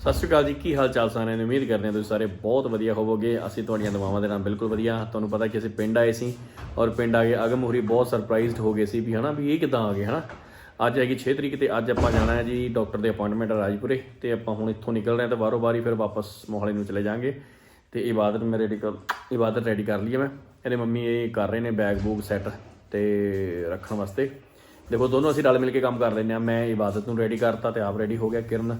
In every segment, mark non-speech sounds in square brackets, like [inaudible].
ਸਤਿ ਸ਼੍ਰੀ ਅਕਾਲ ਜੀ, ਕੀ ਹਾਲ ਚਾਲ ਸਾਰਿਆਂ ਨੂੰ? ਉਮੀਦ ਕਰਦੇ ਹਾਂ ਤੁਸੀਂ ਸਾਰੇ ਬਹੁਤ ਵਧੀਆ ਹੋਵੋਗੇ। ਅਸੀਂ ਤੁਹਾਡੀਆਂ ਦੁਆਵਾਂ ਦੇ ਨਾਲ ਬਿਲਕੁਲ ਵਧੀਆ। ਤੁਹਾਨੂੰ ਪਤਾ ਕਿ ਅਸੀਂ ਪਿੰਡ ਆਏ ਸੀ ਔਰ ਪਿੰਡ ਆ ਕੇ ਅਗਮ ਹੋਰੀ ਬਹੁਤ ਸਰਪ੍ਰਾਈਜ਼ਡ ਹੋ ਗਏ ਸੀ ਵੀ ਹਨਾ, ਵੀ ਇਹ ਕਿਦਾਂ ਆ ਗਏ ਹਨਾ। ਅੱਜ ਹੈਗੀ 6 ਤਰੀਕ ਤੇ ਅੱਜ ਆਪਾਂ ਜਾਣਾ ਹੈ ਜੀ ਡਾਕਟਰ ਦੇ ਅਪਾਇੰਟਮੈਂਟ ਰਾਜਪੁਰੇ ਤੇ ਆਪਾਂ ਹੁਣ ਇੱਥੋਂ ਨਿਕਲ ਰਹੇ ਹਾਂ ਤੇ ਬਾਹਰੋਂ ਬਾਰੀ ਫਿਰ ਵਾਪਸ ਮੋਹਾਲੀ ਨੂੰ ਚਲੇ ਜਾਾਂਗੇ ਤੇ ਇਬਾਦਤ ਮੈਂ ਰੈਡੀ ਕਰ, ਇਬਾਦਤ ਰੈਡੀ ਕਰ ਲਈ ਹੈ ਮੈਂ। ਇਹਦੇ ਮੰਮੀ ਇਹ ਕਰ ਰਹੇ ਨੇ ਬੈਗ ਬੂਗ ਸੈੱਟ ਤੇ ਰੱਖਣ ਵਾਸਤੇ। ਦੇਖੋ ਦੋਨੋਂ ਅਸੀਂ ਰਲ ਮਿਲ ਕੇ ਕੰਮ ਕਰ ਲੈਂਦੇ ਆ ਮੈਂ ਇਬਾਦਤ ਨੂੰ ਰੈਡੀ ਕਰਤਾ ਤੇ ਆਪ ਰੈਡੀ ਹੋ ਗਿਆ ਕਿਰਨ।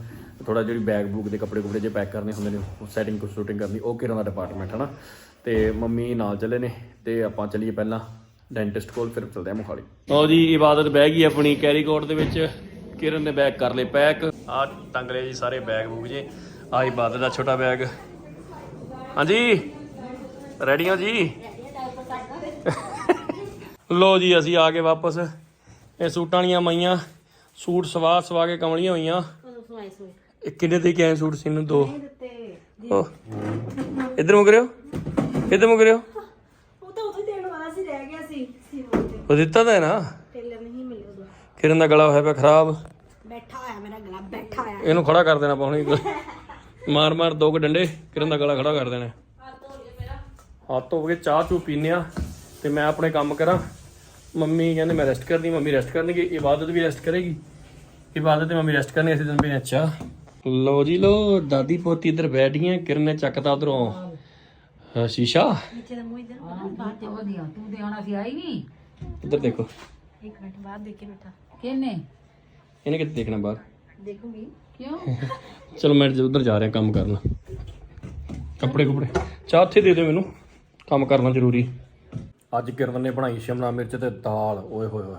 ਥੋੜਾ ਜਿਹੜੀ ਬੈਗ ਬੂਕ ਦੇ ਕੱਪੜੇ ਕੁਪੜੇ ਜੇ ਪੈਕ ਕਰਨੇ ਹੁੰਦੇ ਨੇ ਉਹ ਸੈਟਿੰਗ ਕੁ ਸ਼ੂਟਿੰਗ ਕਰਨੀ ਉਹ ਕਿਰਨ ਦਾ ਡਿਪਾਰਟਮੈਂਟ ਹੈ ਨਾ ਤੇ ਮੰਮੀ ਨਾਲ ਚੱਲੇ ਨੇ ਤੇ ਆਪਾਂ ਚੱਲੀਏ ਪਹਿਲਾਂ ਡੈਂਟਿਸਟ ਕੋਲ ਫਿਰ ਚਲਦੇ ਆ ਮੋਹਾਲੀ। ਲਓ ਜੀ ਇਬਾਦਤ ਬਹਿ ਗਈ ਆਪਣੀ ਕੈਰੀ ਕੋਟ ਦੇ ਵਿੱਚ। ਕਿਰਨ ਨੇ ਬੈਗ ਕਰ ਲਏ ਪੈਕ ਆ ਟੰਗ ਲਏ ਜੀ ਸਾਰੇ ਬੈਗ ਬੂਕ ਜੇ। ਆ ਇਬਾਦਤ ਦਾ ਛੋਟਾ ਬੈਗ ਹਾਂਜੀ? ਰੈਡੀ ਹੋ ਜੀ? ਲੋ ਜੀ ਅਸੀਂ ਆ ਕੇ ਵਾਪਸ। ਇਹ ਸੂਟਾਂ ਵਾਲੀਆਂ ਮਈਆਂ ਸੂਟ ਸਵਾ ਸਵਾ ਕੇ ਕਮਲੀਆਂ ਹੋਈਆਂ। ਇਹ ਕਿੰਨੇ ਦੇ ਕੇ ਆਏ ਸੂਟ ਸੀ ਨੂੰ ਦੋ? ਦਿੱਤੇ। ਉਹ ਇੱਧਰ ਮੁਕ ਰਿਓ ਇੱਧਰ ਮੁਕ ਰਿਓ ਉਹ ਤਾਂ ਉੱਥੇ ਦੇਣ ਵਾਲਾ ਸੀ ਰਹਿ ਗਿਆ ਸੀ ਤੇ ਉਹ ਦਿੱਤਾ ਤਾਂ ਹੈ ਨਾ? ਟੇਲਰ ਨਹੀਂ ਮਿਲਿਆ ਉਦੋਂ। ਕਿਰਨ ਦਾ ਗਲਾ ਹੋਇਆ ਪਿਆ ਖਰਾਬ। ਬੈਠਾ ਹੋਇਆ ਮੇਰਾ ਗਲਾ ਬੈਠਾ ਹੋਇਆ। ਇਹਨੂੰ ਖੜਾ ਕਰ ਦੇਣਾ ਪਾਉਣੀ ਮਾਰ ਮਾਰ ਦੋ ਕੁ ਡੰਡੇ। ਕਿਰਨ ਦਾ ਗਲਾ ਖੜਾ ਕਰ ਦੇਣਾ। ਹੱਥ ਧੋ ਕੇ ਚਾਹ ਚੂ ਪੀਨੇ ਆ ਤੇ ਮੈਂ ਆਪਣੇ ਕੰਮ ਕਰਾਂ। ਮੰਮੀ ਕਹਿੰਦੇ ਮੈਂ ਰੈਸਟ ਕਰਨੀ ਮੰਮੀ ਰੈਸਟ ਕਰਨਗੇ। ਇਬਾਦਤ ਵੀ ਰੈਸਟ ਕਰੇਗੀ। ਇਬਾਦਤ ਤੇ ਮੰਮੀ ਰੈਸਟ ਕਰਨੀ ਅਸੀਂ ਦਿਨ ਵੀ ਅੱਛਾ ਲੋ ਜੀ ਲੋ ਦਾਦੀ ਪੋਤੀ ਇੱਧਰ ਬੈਠ ਗਈਆਂ ਕਿਰਨ ਨੇ ਚੱਕਤਾ ਉਧਰੋਂ ਸ਼ੀਸ਼ਾ? ਨੀਚੇ ਦਾ ਮੂੰਹ ਇਧਰ ਬਾਹਰ ਤੇ ਤੂੰ ਤੇ ਆਉਣਾ ਸੀ ਆਈ ਨਹੀਂ ਇੱਧਰ ਦੇਖੋ। ਇੱਕ ਮਿੰਟ ਬਾਅਦ ਦੇਖ ਕੇ ਬੈਠਾ। ਕਿੰਨੇ ਇਹਨੇ ਕਿੱਥੇ ਦੇਖਣਾ ਬਾਹਰ? ਦੇਖੂਗੀ। ਕਿਉਂ? [laughs] ਚਲੋ ਮੈਂ ਉਧਰ ਜਾ ਰਿਹਾ ਕੰਮ ਕਰਨ। ਕੱਪੜੇ ਕੁਪੜੇ। ਚਾਹ ਉੱਥੇ ਦੇ ਦਿਓ ਮੈਨੂੰ। ਕੰਮ ਕਰਨਾ ਜ਼ਰੂਰੀ। ਅੱਜ ਕਿਰਨ ਨੇ ਬਣਾਈ ਸ਼ਿਮਲਾ ਮਿਰਚ ਤੇ ਦਾਲ। ਓਏ ਹੋਏ ਹੋਏ।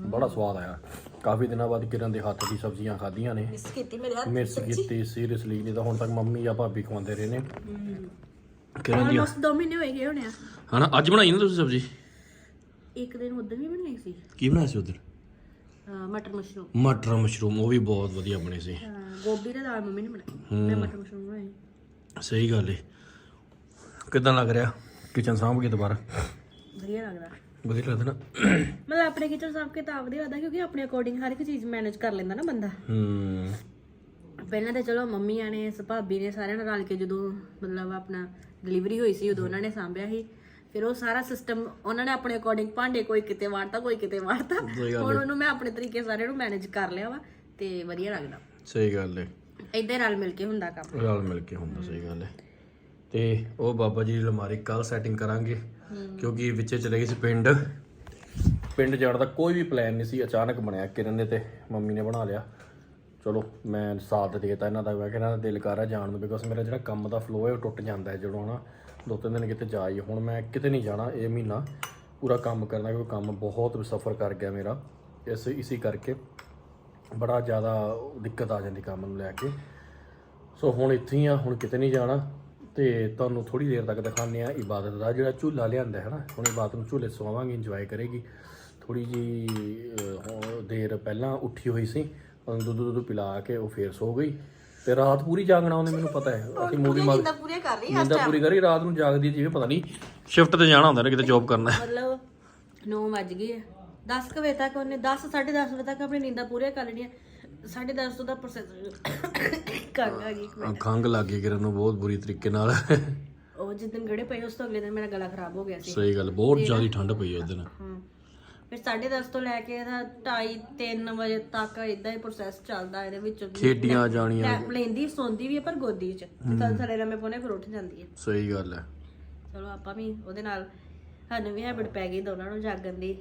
ਬੜਾ ਸਵਾਦ ਆਇਆ। ਕਾਫੀ ਦਿਨਾਂ ਬਾਅਦ ਕਿਰਨ ਦੇ ਹੱਥ ਦੀ ਸਬਜ਼ੀਆਂ ਖਾਧੀਆਂ ਨੇ। ਮਿਸ ਕੀਤੀ ਮੇਰੇ ਹੱਥ ਮਿਰਚ ਕੀਤੀ ਸੀਰੀਅਸਲੀ ਨਹੀਂ ਤਾਂ ਹੁਣ ਤੱਕ ਮੰਮੀ ਜਾਂ ਭਾਬੀ ਖਵਾਉਂਦੇ ਰਹੇ ਨੇ। ਕਿਰਨ ਦੀ ਆਲਮੋਸਟ 2 ਮਹੀਨੇ ਹੋਏ ਗਏ ਹੋਣੇ ਆ। ਹਨਾ ਅੱਜ ਬਣਾਈ ਨਾ ਤੁਸੀਂ ਸਬਜ਼ੀ? ਇੱਕ ਦਿਨ ਉਦੋਂ ਵੀ ਬਣਾਈ ਸੀ। ਕੀ ਬਣਾਇਆ ਸੀ ਉਧਰ? ਮਟਰ ਮਸ਼ਰੂਮ। ਮਟਰ ਮਸ਼ਰੂਮ ਉਹ ਵੀ ਬਹੁਤ ਵਧੀਆ ਬਣੇ ਸੀ। ਗੋਭੀ ਦਾ ਦਾਲ ਮੰਮੀ ਨੇ ਬਣਾਈ। ਮੈਂ ਮਟਰ ਮਸ਼ਰੂਮ ਬਣਾਈ ਸਹੀ ਗੱਲ ਏ। ਕਿਦਾਂ ਲੱਗ ਰਿਹਾ? ਕਿਚਨ ਸਾਂਭ ਕੇ ਦੁਬਾਰਾ? ਵਧੀਆ ਲੱਗਦਾ ਵਧੀਆ ਲੱਗਦਾ ਨਾ। ਮਤਲਬ ਆਪਣੇ ਕਿਚਨ ਸਾਫ਼ ਕੇ ਤਾਂ ਵਧੀਆ ਲੱਗਦਾ ਕਿਉਂਕਿ ਆਪਣੇ ਅਕੋਰਡਿੰਗ ਹਰ ਇੱਕ ਚੀਜ਼ ਮੈਨੇਜ ਕਰ ਲੈਂਦਾ ਨਾ ਬੰਦਾ। ਹੂੰ। ਪਹਿਲਾਂ ਤਾਂ ਚਲੋ ਮੰਮੀਆਂ ਨੇ ਭਾਬੀ ਨੇ ਸਾਰਿਆਂ ਨਾਲ ਰਲ ਕੇ ਜਦੋਂ ਮਤਲਬ ਆਪਣਾ ਡਿਲੀਵਰੀ ਹੋਈ ਸੀ ਉਦੋਂ ਉਹਨਾਂ ਨੇ ਸਾਂਭਿਆ ਸੀ। ਫਿਰ ਉਹ ਸਾਰਾ ਸਿਸਟਮ ਉਹਨਾਂ ਨੇ ਆਪਣੇ ਅਕੋਰਡਿੰਗ ਭਾਂਡੇ ਕੋਈ ਕਿਤੇ ਵਾੜਤਾ ਕੋਈ ਕਿਤੇ ਵਾੜਤਾ। ਹੁਣ ਉਹਨੂੰ ਮੈਂ ਆਪਣੇ ਤਰੀਕੇ ਸਾਰਿਆਂ ਨੂੰ ਮੈਨੇਜ ਕਰ ਲਿਆ ਵਾ ਤੇ ਵਧੀਆ ਲੱਗਦਾ। ਸਹੀ ਗੱਲ ਏ ਏਦਾਂ ਰਲ ਮਿਲ ਕੇ ਹੁੰਦਾ ਕੰਮ। ਰਲ ਮਿਲ ਕੇ ਹੁੰਦਾ ਸਹੀ ਗੱਲ ਹੈ। ਤੇ ਉਹ ਬਾਬਾ ਜੀ ਦੀ ਅਲਮਾਰੀ ਕੱਲ ਸੈਟਿੰਗ ਕਰਾਂਗੇ। ਕਿਉਂਕਿ ਵਿੱਚੇ ਚਲੇ ਗਏ ਸੀ ਪਿੰਡ। ਪਿੰਡ ਜਾਣ ਦਾ ਕੋਈ ਵੀ ਪਲਾਨ ਨਹੀਂ ਸੀ, ਅਚਾਨਕ ਬਣਿਆ ਕਿਰਨ ਨੇ ਤੇ ਮੰਮੀ ਨੇ ਬਣਾ ਲਿਆ। ਚਲੋ, ਮੈਂ ਸਾਥ ਦੇਤਾ ਇਹਨਾਂ ਦਾ, ਮੈਂ ਕਿਹਾ ਇਹਨਾਂ ਦਾ ਦਿਲ ਕਰ ਰਿਹਾ ਜਾਣ ਨੂੰ ਬਿਕੋਜ਼ ਮੇਰਾ ਜਿਹੜਾ ਕੰਮ ਦਾ ਫਲੋ ਹੈ ਉਹ ਟੁੱਟ ਜਾਂਦਾ ਹੈ ਜਦੋਂ ਹਨਾ, ਦੋ ਤਿੰਨ ਦਿਨ ਕਿਤੇ ਜਾ ਆਈਏ। ਹੁਣ ਮੈਂ ਕਿਤੇ ਨਹੀਂ ਜਾਣਾ ਇਹ ਮਹੀਨਾ, ਪੂਰਾ ਕੰਮ ਕਰਨਾ, ਕਿਉਂਕਿ ਕੰਮ ਬਹੁਤ ਸਫਰ ਕਰ ਗਿਆ ਮੇਰਾ, ਇਸ, ਇਸੇ ਕਰਕੇ। ਬੜਾ ਜ਼ਿਆਦਾ ਦਿੱਕਤ ਆ ਜਾਂਦੀ ਕੰਮ ਨੂੰ ਲੈ ਕੇ। ਸੋ ਹੁਣ ਇੱਥੇ ਹੀ ਆ, ਹੁਣ ਕਿਤੇ ਨਹੀਂ ਜਾਣਾ। ਤੇ ਤੁਹਾਨੂੰ ਥੋੜੀ ਦੇਰ ਤੱਕ ਦਿਖਾਉਂਦੇ ਆ ਇਬਾਦਤ ਦਾ ਜਿਹੜਾ ਝੂਲਾ ਲਿਆਂਦਾ ਹੈ ਨਾ। ਹੁਣ ਇਬਾਦਤ ਨੂੰ ਝੂਲੇ ਸਵਾਵਾਂਗੇ ਇੰਜੋਏ ਕਰੇਗੀ। ਥੋੜੀ ਜੀ ਦੇਰ ਪਹਿਲਾਂ ਉੱਠੀ ਹੋਈ ਸੀ ਉਹਨੂੰ ਦੁੱਧ ਦੁੱਧ ਪਿਲਾ ਕੇ ਉਹ ਫੇਰ ਸੋ ਗਈ। ਤੇ ਰਾਤ ਪੂਰੀ ਜਾਗਣਾ ਉਹਨੇ ਮੈਨੂੰ ਪਤਾ ਹੈ। ਅਸੀਂ ਮੂਵੀ ਮਾਰ ਤਾਂ ਪੂਰੇ ਕਰ ਰਹੀ ਨੀਂਦਾਂ ਪੂਰੀ ਕਰੀ ਰਾਤ ਨੂੰ ਜਾਗਦੀ ਜਿਵੇਂ ਪਤਾ ਨਹੀਂ ਸ਼ਿਫਟ ਤੇ ਜਾਣਾ ਹੁੰਦਾ ਨਾ ਕਿਤੇ ਜੌਬ ਕਰਨਾ। ਹੈ। ਮਤਲਬ 9 ਵੱਜ ਗਏ ਆ। 10 ਕੁ ਵਜੇ ਤੱਕ ਉਹਨੇ 10 10:30 ਵਜੇ ਤੱਕ ਆਪਣੀ ਨੀਂਦਾਂ ਪੂਰੀਆਂ ਕਰ ਲੈਣੀਆਂ। 10:30 ਤੋਂ ਦਾ ਪ੍ਰੋਸੈਸ ਕਰ ਗਈ ਇੱਕ ਮਿੰਟ। ਖੰਗ ਲੱਗ ਗਈ ਕਿਰਨ ਨੂੰ ਬਹੁਤ ਬੁਰੀ ਤਰੀਕੇ ਨਾਲ। ਉਹ ਜਿਸ ਦਿਨ ਗੜੇ ਪਏ ਉਸ ਤੋਂ ਅਗਲੇ ਦਿਨ ਮੇਰਾ ਗਲਾ ਖਰਾਬ ਹੋ ਗਿਆ ਸੀ। ਸਹੀ ਗੱਲ ਬਹੁਤ ਜ਼ਿਆਦਾ ਠੰਡ ਪਈ ਉਸ ਦਿਨ ਹਾਂ। ਫਿਰ 10:30 ਤੋਂ ਲੈ ਕੇ ਇਹਦਾ 2:30 3 ਵਜੇ ਤੱਕ ਇਦਾਂ ਹੀ ਪ੍ਰੋਸੈਸ ਚੱਲਦਾ ਇਹਦੇ ਵਿੱਚ ਖੇਡੀਆਂ ਜਾਣੀਆਂ। ਨੈਪ ਲੈਂਦੀ ਸੌਂਦੀ ਵੀ ਹੈ ਪਰ ਗੋਦੀ 'ਚ। ਕੱਲ ਥਲੇ ਰਮੇ ਪੋਨੇ ਫਿਰ ਉੱਠ ਜਾਂਦੀ ਹੈ ਸਹੀ ਗੱਲ ਹੈ ਚਲੋ ਆਪਾਂ ਵੀ ਉਹਦੇ ਨਾਲ ਸਾਨੂੰ ਵੀ ਹੈਬਿਟ ਪੈ ਗਈ ਦੋਨਾਂ ਨੂੰ ਜਾਗਣ ਦੀ।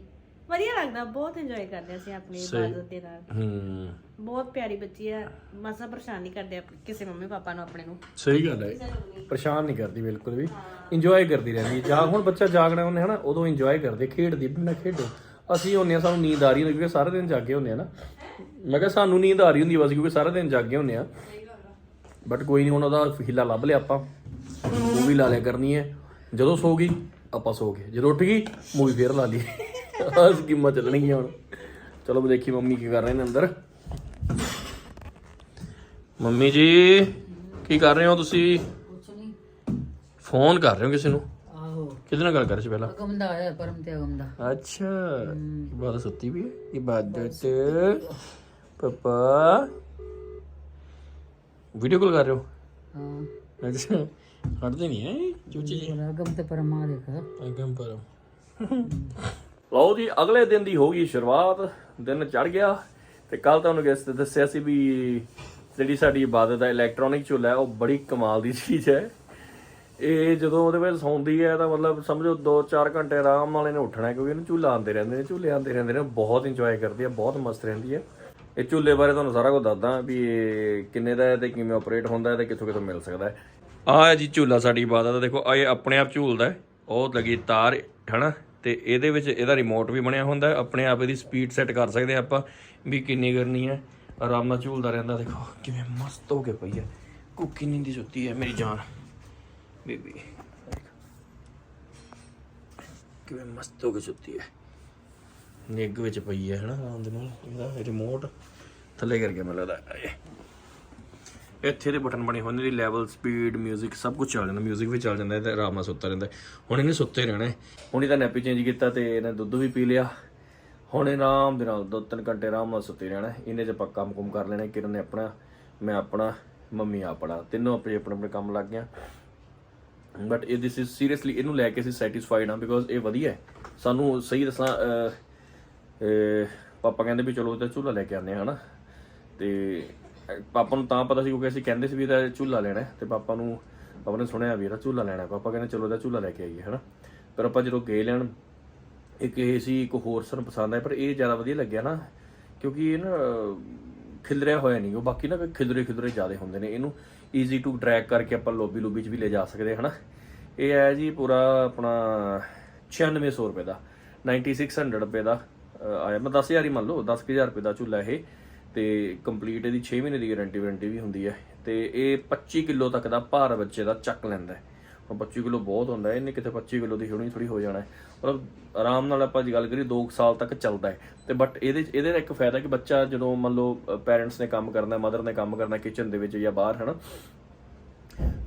ਵਧੀਆ ਲੱਗਦਾ ਬਹੁਤ ਇੰਜੋਏ ਕਰਦੇ ਅਸੀਂ ਆਪਣੀ ਇਬਾਦਤ ਦੇ ਨਾਲ। ਹੂੰ। ਬਹੁਤ ਪਿਆਰੀ ਬੱਚੀ ਹੈ ਮਸਾ ਪਰੇਸ਼ਾਨ ਨਹੀਂ ਕਰਦੇ ਕਿਸੇ ਮੰਮੀ ਪਾਪਾ ਨੂੰ ਆਪਣੇ ਨੂੰ। ਸਹੀ ਗੱਲ ਹੈ। ਪਰੇਸ਼ਾਨ ਨਹੀਂ ਕਰਦੀ ਬਿਲਕੁਲ ਵੀ। ਇੰਜੋਏ ਕਰਦੀ ਰਹਿੰਦੀ ਹੈ। ਜਾਗ ਹੁਣ ਬੱਚਾ ਜਾਗਣਾ ਉਹਨੇ ਹਨਾ ਉਦੋਂ ਇੰਜੋਏ ਕਰਦੇ ਖੇਡਦੀ ਵੀ ਨਾ ਖੇਡੋ। ਅਸੀਂ ਹੁੰਨੇ ਆ ਸਾਨੂੰ ਨੀਂਦ ਆ ਰਹੀ ਹੁੰਦੀ ਕਿਉਂਕਿ ਸਾਰਾ ਦਿਨ ਜਾਗੇ ਹੁੰਦੇ ਆ ਨਾ। ਮੈਂ ਕਿਹਾ ਸਾਨੂੰ ਨੀਂਦ ਆ ਰਹੀ ਹੁੰਦੀ ਬਸ ਕਿਉਂਕਿ ਸਾਰਾ ਦਿਨ ਜਾਗੇ ਹੁੰਦੇ ਆ। ਬਟ ਕੋਈ ਨਹੀਂ ਹੁਣ ਉਹਦਾ ਹੀਲਾ ਲੱਭ ਲਿਆ ਆਪਾਂ। ਮੂਵੀ ਲਾ ਲਿਆ ਕਰਨੀ ਹੈ। ਜਦੋਂ ਸੋ ਗਈ ਆਪਾਂ ਸੋ ਗਏ। ਜਦੋਂ ਉੱਠ ਗਈ ਮੂਵੀ ਫੇਰ ਲਾ ਲਈ। ਆਹ ਸਕੀਮਾਂ ਚੱਲਣਗੀਆਂ ਹੁਣ। ਚਲੋ ਵੀ ਦੇਖੀ ਮੰਮੀ ਕੀ ਕਰ ਰਹੇ ਨੇ ਅੰਦਰ। ਮੰਮੀ ਜੀ ਕੀ ਕਰ ਰਹੇ ਹੋ ਤੁਸੀਂ? ਕੁਛ ਨਹੀਂ ਫੋਨ ਕਰ ਰਹੇ ਹੋ ਕਿਸੇ ਨੂੰ? ਆਹੋ। ਕਿਹਦੇ ਨਾਲ ਗੱਲ ਕਰ ਰਹੇ ਸੀ ਪਹਿਲਾਂ? ਅਗਮ ਦਾ ਆਇਆ ਪਰਮ ਤੇ ਅਗਮ ਦਾ। ਅੱਛਾ। ਇਬਾਦਤ ਸੁੱਤੀ ਵੀ ਹੈ। ਇਬਾਦਤ। ਪਪਾ। ਵੀਡੀਓ ਕਾਲ ਕਰ ਰਹੇ ਹੋ? ਹਾਂ। ਅੱਛਾ। ਹਟਦੇ ਨਹੀਂ ਹੈ ਚੂਚੀ ਜੀ ਅਗਮ ਤੇ ਪਰਮਾ ਦੇਖ। ਅਗਮ ਪਰਮ। ਲਓ ਜੀ, ਅਗਲੇ ਦਿਨ ਦੀ ਹੋ ਗਈ ਸ਼ੁਰੂਆਤ। ਦਿਨ ਚੜ ਗਿਆ ਤੇ ਕੱਲ ਤੁਹਾਨੂੰ ਕਿਸ ਤੇ ਦੱਸਿਆ ਸੀ ਵੀ ਜਿਹੜੀ ਸਾਡੀ ਇਬਾਦਤ ਹੈ ਇਲੈਕਟ੍ਰੋਨਿਕ ਝੂਲਾ ਉਹ ਬੜੀ ਕਮਾਲ ਦੀ ਚੀਜ਼ ਹੈ। ਇਹ ਜਦੋਂ ਉਹਦੇ ਵਿੱਚ ਸੌਂਦੀ ਹੈ ਤਾਂ ਮਤਲਬ ਸਮਝੋ 2-4 ਘੰਟੇ ਆਰਾਮ ਨਾਲ ਇਹਨੇ ਉੱਠਣਾ ਕਿਉਂਕਿ ਇਹਨੂੰ ਝੂਲਾ ਆਉਂਦੇ ਰਹਿੰਦੇ ਨੇ, ਝੂਲੇ ਆਉਂਦੇ ਰਹਿੰਦੇ ਨੇ ਬਹੁਤ ਇੰਜੋਏ ਕਰਦੀ ਹੈ, ਬਹੁਤ ਮਸਤ ਰਹਿੰਦੀ ਹੈ। ਇਹ ਝੂਲੇ ਬਾਰੇ ਤੁਹਾਨੂੰ ਸਾਰਾ ਕੁਝ ਦੱਸਦਾ ਵੀ ਇਹ ਕਿੰਨੇ ਦਾ ਹੈ ਤੇ ਕਿਵੇਂ ਆਪਰੇਟ ਹੁੰਦਾ ਹੈ ਤੇ ਕਿੱਥੋਂ ਕਿੱਥੋਂ ਮਿਲ ਸਕਦਾ ਹੈ। ਆਹ ਹੈ ਜੀ ਝੂਲਾ ਸਾਡੀ ਇਬਾਦਤ ਦਾ ਦੇਖੋ ਇਹ ਆਪਣੇ ਆਪ ਝੂਲਦਾ ਉਹ ਲੱਗੀ ਤਾਰ, ਹਨਾ? ਤੇ ਇਹਦੇ ਵਿੱਚ ਇਹਦਾ ਰਿਮੋਟ ਵੀ ਬਣਿਆ ਹੁੰਦਾ ਆਪਣੇ ਆਪ ਇਹਦੀ ਸਪੀਡ ਸੈੱਟ ਕਰ ਸਕਦੇ ਹਾਂ ਆਪਾਂ ਵੀ ਕਿੰਨੀ ਕਰਨੀ ਹੈ। ਆਰਾਮ ਨਾਲ ਝੂਲਦਾ ਰਹਿੰਦਾ, ਦੇਖੋ ਕਿਵੇਂ ਮਸਤ ਹੋ ਕੇ ਪਈ ਹੈ। ਕੁੱਕੀ ਦੀ ਸੁੱਤੀ ਹੈ ਮੇਰੀ ਜਾਨ। ਬੇਬੀ ਕਿਵੇਂ ਮਸਤ ਹੋ ਕੇ ਸੁੱਤੀ ਹੈ। ਨਿੱਗ ਵਿੱਚ ਪਈ ਹੈ ਹਨਾ, ਆਰਾਮ ਦੇ ਨਾਲ। ਇਹਦਾ ਰਿਮੋਟ ਥੱਲੇ ਕਰਕੇ ਮੈਨੂੰ ਲੱਗਦਾ ਇੱਥੇ ਦੇ ਬਟਨ ਬਣੇ ਹੋਏ ਨੇ ਦੀ ਲੈਵਲ ਸਪੀਡ 뮤직 ਸਭ ਕੁਝ ਚੱਲ ਜਾਂਦਾ 뮤직 ਵੀ ਚੱਲ ਜਾਂਦਾ ਹੈ ਤੇ ਆਰਾਮ ਨਾਲ ਸੁੱਤਾ ਰਹਿੰਦਾ ਹੈ। ਹੁਣ ਇਹਨੇ ਸੁੱਤੇ ਰਹਿਣਾ ਹੈ। ਹੁਣ ਇਹਦਾ ਨੈਪੀ ਚੇਂਜ ਕੀਤਾ ਤੇ ਇਹਨੇ ਦੁੱਧ ਵੀ ਪੀ ਲਿਆ ਹੁਣ ਇਹ ਆਰਾਮ ਦੇ ਨਾਲ ਦੋ ਤਿੰਨ ਘੰਟੇ ਆਰਾਮ ਨਾਲ ਸੁੱਤੇ ਰਹਿਣਾ ਹੈ। ਇਹਨੇ ਚ ਆਪਾਂ ਕੰਮ ਕੁਮ ਕਰ ਲੈਣਾ ਕਿਰਨ ਨੇ ਆਪਣਾ ਮੈਂ ਆਪਣਾ ਮੰਮੀ ਆਪਣਾ ਤਿੰਨੋਂ ਆਪਣੇ ਆਪਣੇ ਆਪਣੇ ਕੰਮ ਲੱਗ ਗਿਆ ਬਟ ਇਹ ਦਿਸ ਇਜ਼ ਸੀਰੀਅਸਲੀ ਇਹਨੂੰ ਲੈ ਕੇ ਅਸੀਂ ਸੈਟੀਸਫਾਈਡ ਹਾਂ ਬਿਕੋਜ਼ ਇਹ ਵਧੀਆ ਹੈ ਸਾਨੂੰ ਸਹੀ ਦੱਸਾਂ ਅਹ, ਅਹ, ਪਾਪਾ ਕਹਿੰਦੇ ਵੀ ਚਲੋ ਇਹਦਾ ਝੂਲਾ ਲੈ ਕੇ ਆਉਂਦੇ ਹਾਂ ਹਨਾ ਤੇ ਅਹ, ਪਾਪਾ ਨੂੰ ਤਾਂ ਪਤਾ ਸੀ ਕਿਉਂਕਿ ਅਸੀਂ ਕਹਿੰਦੇ ਸੀ ਵੀ ਇਹਦਾ ਝੂਲਾ ਲੈਣਾ ਹੈ ਤੇ ਪਾਪਾ ਨੂੰ ਪਾਪਾ ਨੇ ਸੁਣਿਆ ਵੀ ਇਹਦਾ ਝੂਲਾ ਲੈਣਾ ਹੈ। ਪਾਪਾ ਕਹਿੰਦੇ ਚਲੋ ਇਹਦਾ ਝੂਲਾ ਲੈ ਕੇ ਆਈਏ ਹਨਾ? ਪਰ ਆਪਾਂ ਜਦੋਂ ਗਏ ਲੈਣ ਇੱਕ ਇਹ ਸੀ ਇੱਕ ਹੋਰ ਸਾਨੂੰ ਪਸੰਦ ਆਇਆ ਪਰ ਇਹ ਜ਼ਿਆਦਾ ਵਧੀਆ ਲੱਗਿਆ ਨਾ ਕਿਉਂਕਿ ਇਹ ਨਾ ਅਹ, ਖਿਲਰਿਆ ਹੋਇਆ ਨਹੀਂ ਉਹ ਬਾਕੀ ਨਾ ਖਿਲਰੇ ਖਿਲਰੇ ਜ਼ਿਆਦਾ ਹੁੰਦੇ ਨੇ। ਇਹਨੂੰ ਈਜ਼ੀ ਟੂ ਡਰੈਗ ਕਰਕੇ ਆਪਾਂ ਲੋਬੀ ਲੋਬੀ 'ਚ ਵੀ ਲੈ ਜਾ ਸਕਦੇ ਹਾਂ, ਹਨਾ? ਇਹ ਹੈ ਜੀ ਪੂਰਾ ਆਪਣਾ 9600 ਰੁਪਏ ਦਾ 9600 ਰੁਪਏ ਦਾ ਅਹ, ਆਇਆ। ਮੈਂ 10000 ਹੀ ਮੰਨ ਲਓ 10000 ਰੁਪਏ ਦਾ ਝੂਲਾ ਇਹ। ਤੇ ਕੰਪਲੀਟ ਇਹਦੀ 6 ਮਹੀਨੇ ਦੀ ਗਾਰੰਟੀ ਵਾਰੰਟੀ ਵੀ ਹੁੰਦੀ ਹੈ ਤੇ ਇਹ 25 ਕਿਲੋ ਤੱਕ ਦਾ ਭਾਰ ਬੱਚੇ ਦਾ ਚੱਕ ਲੈਂਦਾ ਹੈ। ਹੁਣ 25 ਕਿਲੋ ਬਹੁਤ ਹੁੰਦਾ ਹੈ, ਇਹਨੇ ਕਿਤੇ 25 ਕਿਲੋ ਦੀ ਹੋਣੀ ਥੋੜੀ ਹੋ ਜਾਣਾ ਹੈ। ਮਤਲਬ ਆਰਾਮ ਨਾਲ ਆਪਾਂ ਜੇ ਗੱਲ ਕਰੀਏ 2 ਸਾਲ ਤੱਕ ਚੱਲਦਾ ਹੈ। ਤੇ ਬਟ ਇਹਦੇ ਇਹਦੇ ਦਾ ਇੱਕ ਫਾਇਦਾ ਕਿ ਬੱਚਾ ਜਦੋਂ ਮੰਨ ਲਓ ਪੇਰੈਂਟਸ ਨੇ ਕੰਮ ਕਰਨਾ ਮਦਰ ਨੇ ਕੰਮ ਕਰਨਾ ਕਿਚਨ ਦੇ ਵਿੱਚ ਜਾਂ ਬਾਹਰ, ਹਨਾ?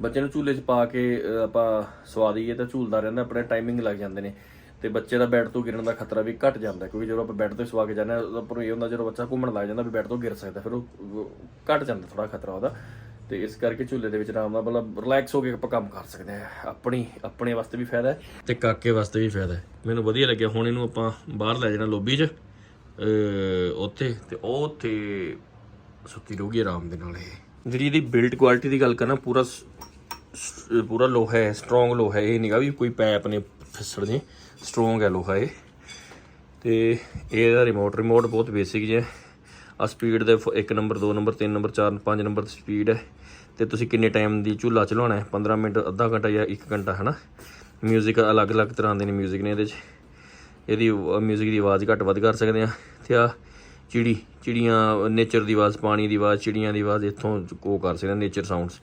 ਬੱਚੇ ਨੂੰ ਝੂਲੇ 'ਚ ਪਾ ਕੇ ਆਪਾਂ ਸਵਾ ਦਈਏ ਤਾਂ ਝੂਲਦਾ ਰਹਿੰਦਾ, ਆਪਣੇ ਟਾਈਮਿੰਗ ਲੱਗ ਜਾਂਦੇ ਨੇ। ਤੇ ਬੱਚੇ ਦਾ ਬੈੱਡ ਤੋਂ ਗਿਰਨ ਦਾ ਖਤਰਾ ਵੀ ਘਟ ਜਾਂਦਾ, ਕਿਉਂਕਿ ਜਦੋਂ ਆਪਾਂ ਬੈੱਡ ਤੋਂ ਸਵਾ ਕੇ ਜਾਂਦੇ ਹਾਂ ਉਦੋਂ ਆਪਾਂ ਨੂੰ ਇਹ ਹੁੰਦਾ ਜਦੋਂ ਬੱਚਾ ਘੁੰਮਣ ਲੱਗ ਜਾਂਦਾ ਵੀ ਬੈੱਡ ਤੋਂ ਗਿਰ ਸਕਦਾ, ਫਿਰ ਉਹ ਉਹ ਘਟ ਜਾਂਦਾ ਥੋੜਾ ਖਤਰਾ ਉਹਦਾ। ਤੇ ਇਸ ਕਰਕੇ ਝੂਲੇ ਦੇ ਵਿੱਚ ਆਰਾਮ ਨਾਲ ਮਤਲਬ ਰਿਲੈਕਸ ਹੋ ਕੇ ਆਪਾਂ ਕੰਮ ਕਰ ਸਕਦੇ ਹਾਂ। ਆਪਣੀ, ਆਪਣੇ ਵਾਸਤੇ ਵੀ ਫਾਇਦਾ ਹੈ ਤੇ ਕਾਕੇ ਵਾਸਤੇ ਵੀ ਫਾਇਦਾ ਮੈਨੂੰ ਵਧੀਆ ਲੱਗਿਆ, ਹੁਣ ਇਹਨੂੰ ਆਪਾਂ ਬਾਹਰ ਲੈ ਜਾਣਾ ਲੋਬੀ 'ਚ ਉੱਥੇ, ਤੇ ਉਹ ਉੱਥੇ ਸੁੱਤੀ ਰਹੂਗੀ ਆਰਾਮ ਦੇ ਨਾਲ ਇਹ। ਜਿਹੜੀ ਇਹਦੀ ਬਿਲਡ ਕੁਆਲਿਟੀ ਦੀ ਗੱਲ ਕਰਨਾ, ਪੂਰਾ ਪੂਰਾ ਲੋਹਾ ਹੈ ਸਟਰੋਂਗ ਲੋਹਾ ਹੈ, ਇਹ ਨਹੀਂਗਾ ਵੀ ਕੋਈ ਪੈਪ ਨੇ ਫਿਸੜ ਜੇ ਸਟਰੋਂਗ ਹੈ ਲੋਹਾ ਇਹ ਤੇ ਇਹਦਾ ਰਿਮੋਟ ਰਿਮੋਟ ਬਹੁਤ ਬੇਸਿਕ ਜਿਹਾ ਆ ਸਪੀਡ ਦੇ 1 ਨੰਬਰ 2 ਨੰਬਰ 3 ਨੰਬਰ 4 5 ਨੰਬਰ ਦੀ ਸਪੀਡ ਹੈ ਤੇ ਤੁਸੀਂ ਕਿੰਨੇ ਟਾਈਮ ਦੀ ਝੂਲਾ ਚਲਾਉਣਾ ਹੈ 15 ਮਿੰਟ ਅੱਧਾ ਘੰਟਾ ਜਾਂ 1 ਘੰਟਾ ਹਨਾ 뮤직 ਅਲੱਗ-ਅਲੱਗ ਤਰ੍ਹਾਂ ਦੇ ਨੇ 뮤직 ਨੇ ਇਹਦੇ 'ਚ ਇਹਦੀ 뮤직 ਦੀ ਆਵਾਜ਼ ਘੱਟ ਵੱਧ ਕਰ ਸਕਦੇ ਆ ਤੇ ਆ ਚਿੜੀ ਚਿੜੀਆਂ ਨੇਚਰ ਦੀ ਆਵਾਜ਼ ਪਾਣੀ ਦੀ ਆਵਾਜ਼ ਚਿੜੀਆਂ ਦੀ ਆਵਾਜ਼ ਇੱਥੋਂ ਉਹ ਕਰ ਸਕਦੇ ਆ ਨੇਚਰ ਸਾਊਂਡਸ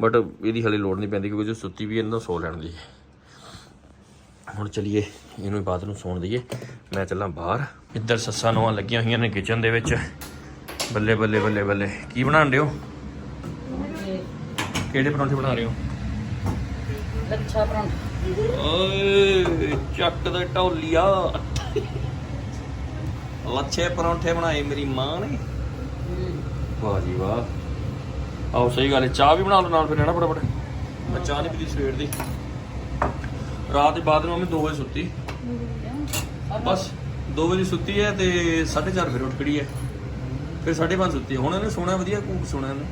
ਬਟ ਇਹਦੀ ਹਲੇ ਲੋੜ ਨਹੀਂ ਪੈਂਦੀ ਕਿਉਂਕਿ ਜੋ ਸੁੱਤੀ ਵੀ ਇਹਨਾਂ ਸੌ ਲੈਣ ਦੀ ਹੈ ਹੁਣ ਚਲੀਏ ਇਹਨੂੰ ਬਾਤ ਨੂੰ ਸੌਣ ਦਈਏ। ਮੈਂ ਚੱਲਾਂ ਬਾਹਰ। ਇੱਧਰ ਸੱਸਾਂ ਨੋਆਂ ਲੱਗੀਆਂ ਹੋਈਆਂ ਨੇ ਕਿਚਨ ਦੇ ਵਿੱਚ। ਬੱਲੇ ਬੱਲੇ ਬੱਲੇ ਬੱਲੇ। ਕੀ ਬਣਾਉਣ ਦਿਓ ਕਿਹੜੇ ਪਰੌਂਠੇ ਬਣਾ ਰਹੇ ਹੋ? ਲੱਛਾ ਪਰੌਂਠਾ। ਓਏ ਚੱਕ ਦਾ ਢੋਲੀਆ ਲੱਛੇ ਪਰੌਂਠੇ ਬਣਾਏ ਮੇਰੀ ਮਾਂ ਨੇ। ਵਾਹ ਜੀ ਵਾਹ। ਆਓ ਸਹੀ ਗੱਲ ਹੈ ਚਾਹ ਵੀ ਬਣਾ ਲਓ ਨਾਲ ਫਿਰ ਰਹਿਣਾ ਫਟਾਫਟ? ਮੈਂ ਚਾਹ ਨਹੀਂ ਪੀਤੀ ਸਵੇਰ ਦੀ। ਰਾਤ ਦੇ ਬਾਅਦ ਨੂੰ ਮੈਂ 2 ਵਜੇ ਸੁੱਤੀ। ਬਸ 2 ਵਜੇ ਸੁੱਤੀ ਹੈ ਤੇ 4:30 ਫਿਰ ਉੱਠ ਖੜੀ ਹੈ। ਫਿਰ 5:30 ਸੁੱਤੀ ਹੈ। ਹੁਣ ਇਹਨੇ ਸੋਣਾ ਵਧੀਆ ਕੂਕ ਸੋਣਾ ਇਹਨੇ।